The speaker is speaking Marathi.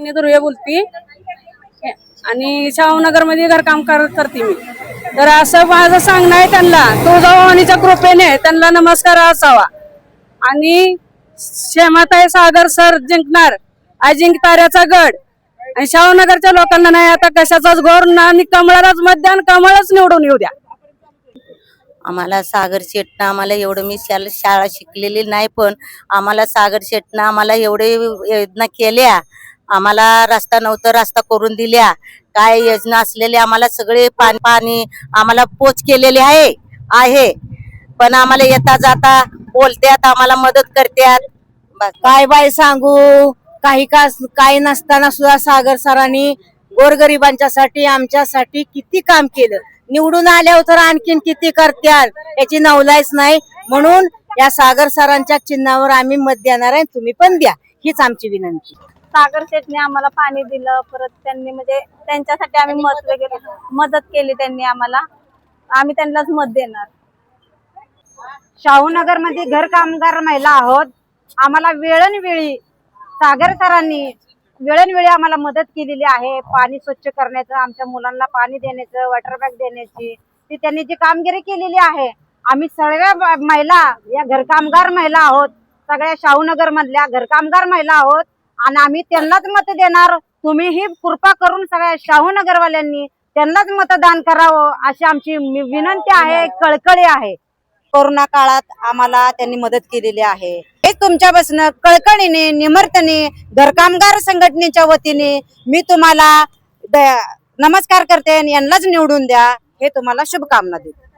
मी दुर्या बोलती. आणि शाहनगरमध्ये घरकाम कर करते मी. तर असं माझं सांगणं आहे त्यांना तुळजाभवानीच्या कृपेने त्यांना नमस्कार असावा. आणि शेमाताई सागर सर जिंकणार अजिंक्यताऱ्याचा गड. आणि शाहूनगरच्या लोकांना नाही आता कशाचाच घोर ना आणि कमळालाच मतदान कमळच निवडून येऊ द्या. आम्हाला सागर शेटनं आम्हाला एवढं मी शाला शाळा शिकलेली नाही पण आम्हाला सागर शेटनं आम्हाला एवढे योजना केल्या. आम्हाला रस्ता नव्हतं रस्ता करून दिल्या. काय योजना असलेले आम्हाला सगळे पाणी पाणी आम्हाला पोच केलेले आहे आहे. पण आम्हाला येता जाता बोलत्यात आम्हाला मदत करत्यात. काय बाय सांगू? काही का काही नसताना सुद्धा सागर सरांनी गोरगरिबांच्यासाठी आमच्यासाठी किती काम केलं. निवडून आल्यावर तर आणखीन किती करत्याल? याची नवलायच नाही. म्हणून या सागर सरांच्या चिन्हावर आम्ही मत देणार आहे तुम्ही पण द्या. हीच आमची विनंती. सागर शेटने आम्हाला पाणी दिलं परत त्यांनी म्हणजे त्यांच्यासाठी आम्ही मत वगैरे मदत केली त्यांनी आम्हाला. आम्ही त्यांनाच मत देणार. शाहूनगरमध्ये घर कामगार महिला आहोत. आम्हाला वेळोवेळी सागर सरांनी वेळोवेळी आम्हाला मदत केलेली आहे. पाणी स्वच्छ करण्याचं आमच्या मुलांना पाणी देण्याचं वॉटर बॅग देण्याची. ती त्यांनी जी कामगिरी केलेली आहे. आम्ही सगळ्या महिला या घरकामगार महिला आहोत. सगळ्या शाहूनगर मधल्या घरकामगार महिला आहोत. आणि आम्ही त्यांनाच मत देणार. तुम्ही ही कृपा करून सगळ्या शाहूनगरवाल्यांनी त्यांनाच मतदान करावं अशी आमची विनंती आहे कळकळी आहे. कोरोना काळात आम्हाला त्यांनी मदत केलेली आहे. हेच तुमच्यापासून कळकळीने निमर्तने घरकामगार संघटनेच्या वतीने मी तुम्हाला द- नमस्कार करते आणि यांनाच निवडून द्या हे तुम्हाला शुभकामना देते.